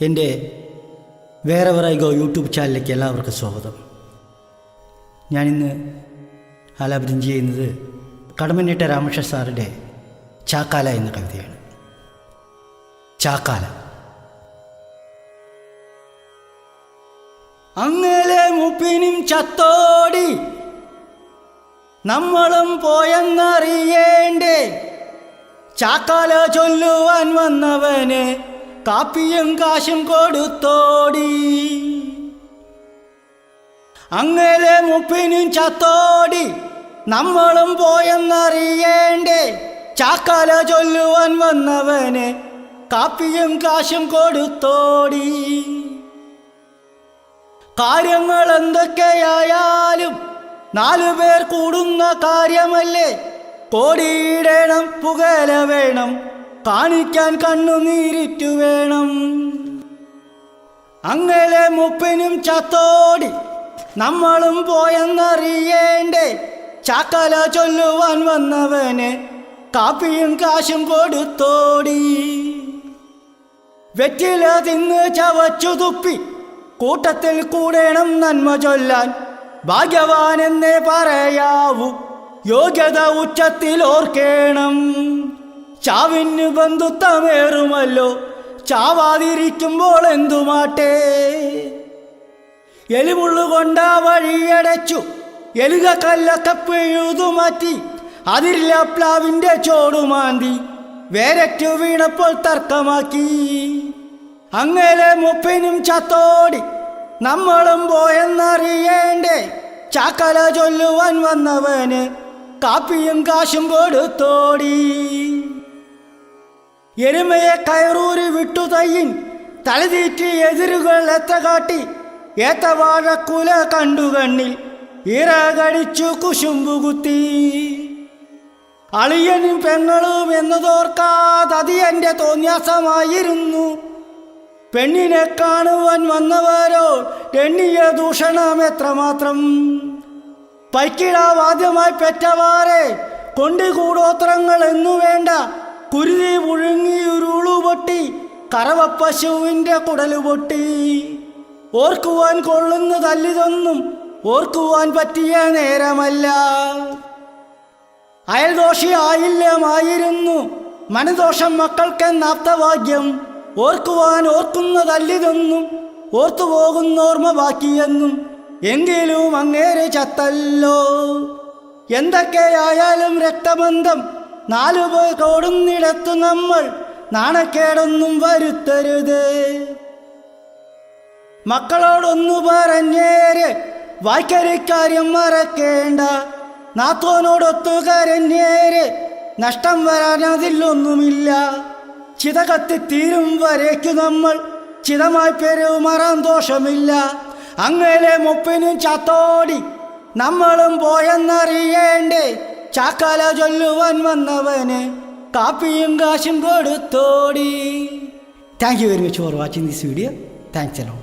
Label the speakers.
Speaker 1: എന്റെ വേറെ വേറെ ഗോ യൂട്യൂബ് ചാനലിലേക്ക് എല്ലാവർക്കും സ്വാഗതം. ഞാനിന്ന് ആലാപനം ചെയ്യുന്നത് കടമന്നിട്ട രാമകൃഷ്ണ സാറിന്റെ ചാക്കാല എന്ന കവിതയാണ്. ചാക്കാല. അങ്ങനെ മുപ്പിനും ചത്തോടി നമ്മളും പോയെന്നറിയേണ്ടേ? ചാക്കാല ചൊല്ലുവാൻ വന്നവന് കാപ്പിയും കാശും കൊടുത്തോടി. അങ്ങനെ മുപ്പിനും ചത്തോടി. നമ്മളും പോയെന്നറിയേണ്ടേ. ചാക്കാല ചൊല്ലുവാൻ വന്നവന് കാപ്പിയും കാശും കൊടുത്തോടി. കാര്യങ്ങൾ എന്തൊക്കെയായാലും നാലു പേർ കൂടുന്ന കാര്യമല്ലേ? കോടിയിടണം പുകല വേണം കാണിക്കാൻ കണ്ണുനീരിറ്റു വേണം. അങ്ങനെ മുപ്പിനും ചത്തോടി നമ്മളും പോയെന്നറിയേണ്ടേ. ചാക്കല ചൊല്ലുവാൻ വന്നവന് കാപ്പിയും കാശും കൊടുത്തോടി. വെറ്റില തിന്ന് ചവച്ചു തുപ്പി കൂട്ടത്തിൽ കൂടേണം നന്മ ചൊല്ലാൻ. ഭാഗ്യവാൻ എന്നേ പറയാവൂ യോഗ്യത ഉച്ചത്തിൽ ഓർക്കേണം. ചാവിന് ബന്ധുത്തമേറുമല്ലോ ചാവാതിരിക്കുമ്പോൾ എന്തുമാട്ടെ എലിമുള്ളുകൊണ്ട വഴിയടച്ചു എലുക കല്ലൊക്കെ പിഴുതുമാറ്റി അതിരില്ല പ്ലാവിന്റെ ചോടുമാന്തി വേരറ്റു വീണപ്പോൾ തർക്കമാക്കി. അങ്ങനെ മുപ്പിനും ചത്തോടി. നമ്മളും പോയെന്നറിയേണ്ടേ? ചാക്കല ചൊല്ലുവാൻ വന്നവന് കാപ്പിയും കാശും കൊടുത്തോടി. എരുമയെ കയറൂരി വിട്ടു തയ്യിൻ തലതീറ്റി എതിരുകൾ എത്ത കാട്ടി ഏത്തവാഴക്കുല കണ്ടു കണ്ണിൽ ഇറകടിച്ചു കുശുമ്പുകുത്തി അളിയനും പെങ്ങളും എന്നതോർക്കാതതി എന്റെ തോന്യാസമായിരുന്നു. പെണ്ണിനെ കാണുവാൻ വന്നവരോ എണ്ണിയ ദൂഷണം എത്രമാത്രം? പൈക്കിടാവാദ്യമായി പെറ്റവാറെ കൊണ്ടുകൂടോത്രങ്ങൾ എന്നു വേണ്ട കുരുതി മുഴുങ്ങി ഉരുളു പൊട്ടി കറവപ്പശുവിന്റെ കുടലു പൊട്ടി. ഓർക്കുവാൻ കൊള്ളുന്നതല്ലിതൊന്നും ഓർക്കുവാൻ പറ്റിയ നേരമല്ല. അയൽദോഷിയായില്ലമായിരുന്നു മനദോഷം മക്കൾക്കെന്നാപ്തവാക്യം ഓർക്കുവാൻ ഓർക്കുന്നതല്ലിതൊന്നും ഓർത്തുപോകുന്നോർമ്മ ബാക്കിയെന്നും എങ്കിലും അങ്ങേരെ ചത്തല്ലോ. എന്തൊക്കെയായാലും രക്തബന്ധം നാലുപേർ കോടുന്നിടത്തു നമ്മൾ നാണക്കേടൊന്നും വരുത്തരുത്. മക്കളോടൊന്നു പറഞ്ഞേര് വായ്ക്കരിക്കാര്യം മറക്കേണ്ട. നാത്തോനോടൊത്തു കരഞ്ഞേര് നഷ്ടം വരാൻ അതിലൊന്നുമില്ല ചിത കത്തിത്തീരും വരേക്കു നമ്മൾ ചിതമായി പെരുമാറാൻ ദോഷമില്ല. അങ്ങനെ മുപ്പിനും ചത്തോടി നമ്മളും പോയെന്നറിയേണ്ടേ? ചാക്കാല ചൊല്ലുവാൻ വന്നവന് കാപ്പിയും കാശും കൊടുത്തോടി. Thank you very much for watching this video thanks എല്ലോ